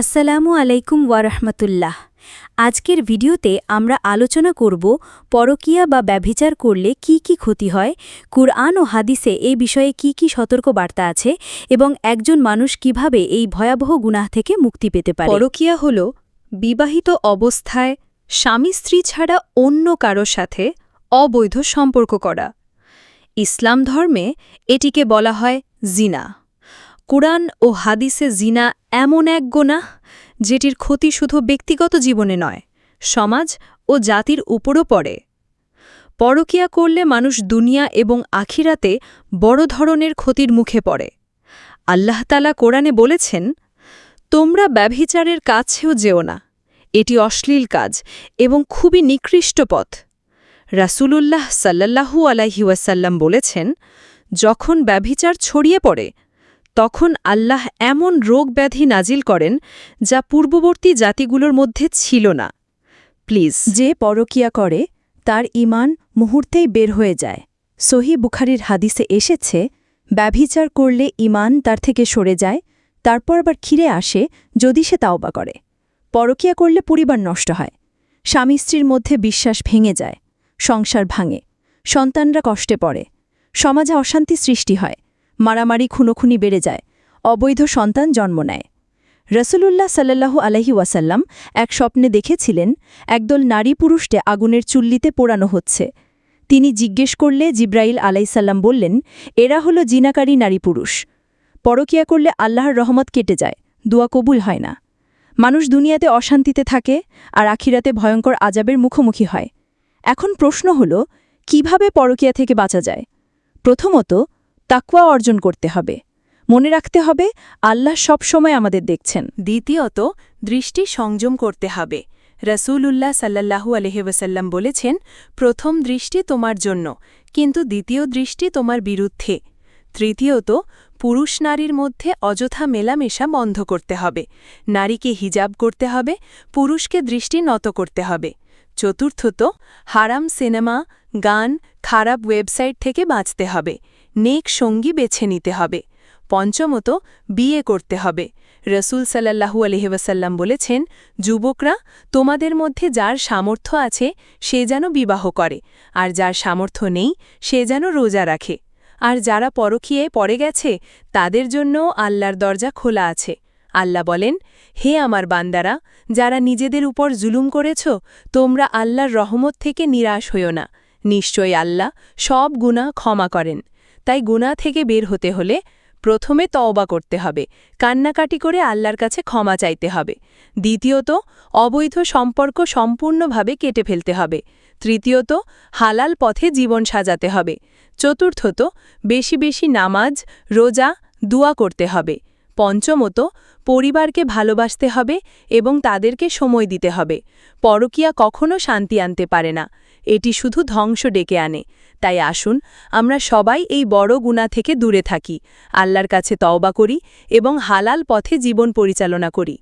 আসসালামু আলাইকুম ওয়ারহমতুল্লাহ। আজকের ভিডিওতে আমরা আলোচনা করব পরকিয়া বা ব্যভিচার করলে কি কি ক্ষতি হয়, কুরআন ও হাদিসে এই বিষয়ে কি কি সতর্ক বার্তা আছে এবং একজন মানুষ কীভাবে এই ভয়াবহ গুনাহ থেকে মুক্তি পেতে পারে। পরকীয়া হল বিবাহিত অবস্থায় স্বামী স্ত্রী ছাড়া অন্য কারও সাথে অবৈধ সম্পর্ক করা। ইসলাম ধর্মে এটিকে বলা হয় জিনা। কুরআন ও হাদিসে জিনা এমন এক গোনাহ, যেটির ক্ষতি শুধু ব্যক্তিগত জীবনে নয়, সমাজ ও জাতির উপরও পড়ে। পরকীয়া করলে মানুষ দুনিয়া এবং আখিরাতে বড় ধরনের ক্ষতির মুখে পড়ে। আল্লাহতালা কোরআনে বলেছেন, তোমরা ব্যভিচারের কাছেও যেও না। এটি অশ্লীল কাজ এবং খুবই নিকৃষ্ট পথ। রাসূলুল্লাহ সাল্লাল্লাহু আলাইহিওয়াসাল্লাম বলেছেন, যখন ব্যভিচার ছড়িয়ে পড়ে তখন আল্লাহ এমন রোগ ব্যাধি নাজিল করেন যা পূর্ববর্তী জাতিগুলোর মধ্যে ছিল না। প্লিজ, যে পরকিয়া করে, তার ইমান মুহূর্তেই বের হয়ে যায়। সহি বুখারির হাদিসে এসেছে, ব্যভিচার করলে ইমান তার থেকে সরে যায়, তারপর আবার খিরে আসে যদি সে তাওবা করে। পরকিয়া করলে পরিবার নষ্ট হয়, স্বামী স্ত্রীর মধ্যে বিশ্বাস ভেঙে যায়, সংসার ভাঙে, সন্তানরা কষ্টে পড়ে, সমাজে অশান্তি সৃষ্টি হয় মারামারি খুনোখুনি বেড়ে যায়। অবৈধ সন্তান জন্ম নেয়। রসুলুল্লাহ সাল্লাল্লাহু আলহি ওয়াসাল্লাম এক স্বপ্নে দেখেছিলেন, একদল নারী পুরুষকে আগুনের চুল্লিতে পোড়ানো হচ্ছে। তিনি জিজ্ঞেস করলে জিব্রাইল আলাইসাল্লাম বললেন, এরা হল জিনাকারী নারী পুরুষ। পরকিয়া করলে আল্লাহর রহমত কেটে যায়, দোয়া কবুল হয় না। মানুষ দুনিয়াতে অশান্তিতে থাকে আর আখিরাতে ভয়ঙ্কর আজাবের মুখোমুখি হয়। এখন প্রশ্ন হল, কীভাবে পরকিয়া থেকে বাঁচা যায়? প্রথমত তাকওয়া অর্জন করতে হবে। মনে রাখতে হবে, আল্লাহ সব সময় আমাদের দেখছেন। দ্বিতীয়ত, দৃষ্টি সংযম করতে হবে। রসূলুল্লাহ সাল্লাল্লাহু আলহিউসাল্লাম বলেছেন, প্রথম দৃষ্টি তোমার জন্য, কিন্তু দ্বিতীয় দৃষ্টি তোমার বিরুদ্ধে। তৃতীয়ত, পুরুষ নারীর মধ্যে অযথা মেলামেশা বন্ধ করতে হবে। নারীকে হিজাব করতে হবে, পুরুষকে দৃষ্টি নত করতে হবে। চতুর্থত, হারাম সিনেমা, গান, খারাপ ওয়েবসাইট থেকে বাঁচতে হবে। নেক সঙ্গী বেছে নিতে হবে। পঞ্চমত, বিয়ে করতে হবে। রসুল সাল্লাহু আলহিবাসাল্লাম বলেছেন, যুবকরা, তোমাদের মধ্যে যার সামর্থ্য আছে, সে যেন বিবাহ করে। আর যার সামর্থ্য নেই, সে যেন রোজা রাখে। আর যারা পরখিয়ে পড়ে গেছে, তাদের জন্যও আল্লাহর দরজা খোলা আছে। আল্লাহ বলেন, হে আমার বান্দারা, যারা নিজেদের উপর জুলুম করেছ, তোমরা আল্লাহর রহমত থেকে নিরাশ হইও না। নিশ্চয়ই আল্লাহ সব গুণা ক্ষমা করেন। তাই গুণা থেকে বের হতে হলে প্রথমে তওবা করতে হবে। কান্নাকাটি করে আল্লাহর কাছে ক্ষমা চাইতে হবে। দ্বিতীয়ত, অবৈধ সম্পর্ক সম্পূর্ণভাবে কেটে ফেলতে হবে। তৃতীয়ত, হালাল পথে জীবন সাজাতে হবে। চতুর্থত, বেশি বেশি নামাজ, রোজা, দুয়া করতে হবে। পঞ্চমত, পরিবারকে ভালোবাসতে হবে এবং তাদেরকে সময় দিতে হবে। পরকিয়া কখনো শান্তি আনতে পারে না। এটি শুধু ধ্বংস ডেকে আনে। তাই আসুন, আমরা সবাই এই বড় গুণা থেকে দূরে থাকি। আল্লাহর কাছে তওবা করি এবং হালাল পথে জীবন পরিচালনা করি।